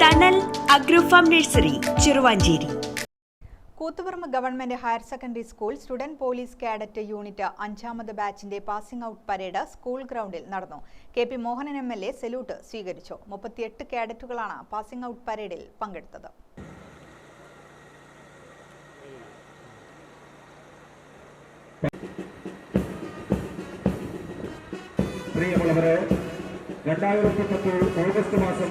Thanal agro farm nursery Cheruvanchery. Koothuparamba government higher secondary school student police cadet unit അഞ്ചാമത് ബാച്ചിന്റെ passing out parade school ഗ്രൗണ്ടിൽ നടന്നു. K P Mohanan M L A salute സ്വീകരിച്ചു. മുപ്പത്തിയെട്ട് കാഡറ്റുകളാണ് passing out പരേഡിൽ പങ്കെടുത്തത്. പ്രിയമുള്ളവരെ രണ്ടായിരത്തി പത്ത് ഓഗസ്റ്റ് മാസം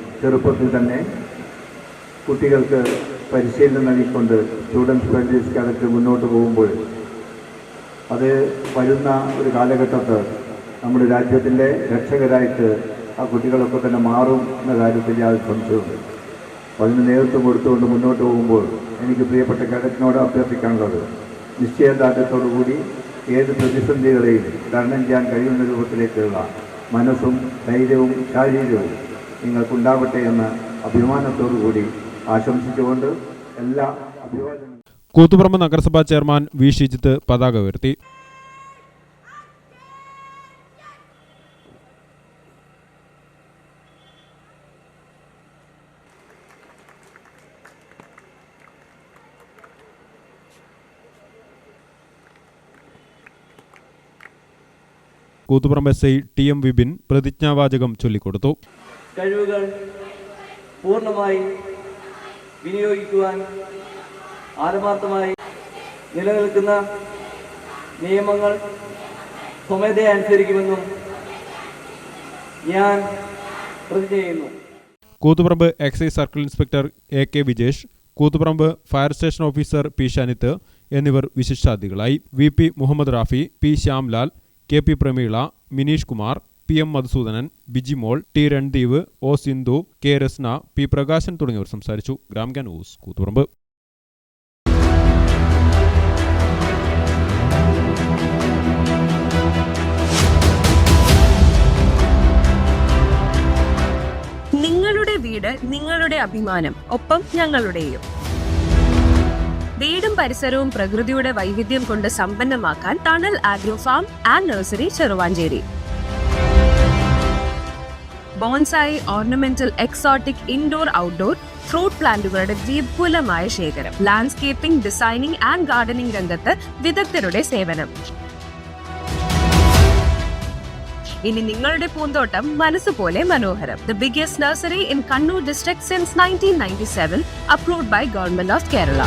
ചെറുപ്പത്തിൽ തന്നെ കുട്ടികൾക്ക് പരിശീലനം നൽകിക്കൊണ്ട് സ്റ്റുഡൻസ് സർവീസ് കാലത്ത് മുന്നോട്ട് പോകുമ്പോൾ അത് വരുന്ന ഒരു കാലഘട്ടത്ത് നമ്മുടെ രാജ്യത്തിന്റെ രക്ഷകരായിട്ട് ആ കുട്ടികളൊക്കെ തന്നെ മാറും എന്ന കാര്യത്തിൽ യാതൊരു സംശയമുണ്ട് അപ്പോൾ അതിന് നേതൃത്വം കൊടുത്തുകൊണ്ട് മുന്നോട്ട് പോകുമ്പോൾ എനിക്ക് പ്രിയപ്പെട്ട കേഡറ്റിനോട് അഭ്യർത്ഥിക്കാനുള്ളത് നിശ്ചയദാർഢ്യത്തോടുകൂടി ഏത് പ്രതിസന്ധികളെയും തരണം ചെയ്യാൻ കഴിയുന്ന രൂപത്തിലേക്കുള്ള മനസ്സും ധൈര്യവും ശാരീരികവും നിങ്ങൾക്കുണ്ടാവട്ടെ എന്ന് അഭിമാനത്തോടു കൂടി ആശംസിച്ചുകൊണ്ട് എല്ലാ അഭിവാദനങ്ങളും കൂത്തുപറമ്പ് നഗരസഭാ ചെയർമാൻ വി. ഷിജിത്ത് പതാക ഉയർത്തി. Koothuparamba S I T M Vipin പ്രതിജ്ഞാവാചകം ചൊല്ലിക്കൊടുത്തു. കഴിവുകൾ പൂർണമായി വിനിയോഗിക്കുവാൻ ആത്മാർത്ഥമായി നിലനിൽക്കുന്ന നിയമങ്ങൾ സ്വമേധയെ അനുസരിക്കുമെന്നും ഞാൻ പ്രതിജ്ഞ ചെയ്യുന്നു. Koothuparamba excise circle inspector A K Vijesh Koothuparamba fire station officer P Shanith എന്നിവർ വിശിഷ്ടാതിഥികളായി. V P Muhammad Rafi P Shyamlal K P Prameela Mineesh Kumar P M Madhusudanan Bijimol T Randeev O Sindhu K Rasna P Prakashan തുടങ്ങിയവർ സംസാരിച്ചു. Gramika news Koothuparamba. നിങ്ങളുടെ വീട് നിങ്ങളുടെ അഭിമാനം ഒപ്പം ഞങ്ങളുടെയും. വീടും പരിസരവും പ്രകൃതിയുടെ വൈവിധ്യം കൊണ്ട് സമ്പന്നമാക്കാൻ Thanal agro farm and nursery Cheruvanchery. Bonsai ornamental exotic indoor outdoor fruit പ്ലാന്റുകളുടെ വിപുലമായ ശേഖരം. ലാൻഡ്സ്കേപ്പിംഗ് ഡിസൈനിംഗ് ആൻഡ് ഗാർഡനിംഗ് രംഗത്ത് വിദഗ്ധരുടെ സേവനം. ഇനി നിങ്ങളുടെ പൂന്തോട്ടം മനസ്സുപോലെ മനോഹരം. The biggest nursery in Kannur district since nineteen ninety seven approved by government of Kerala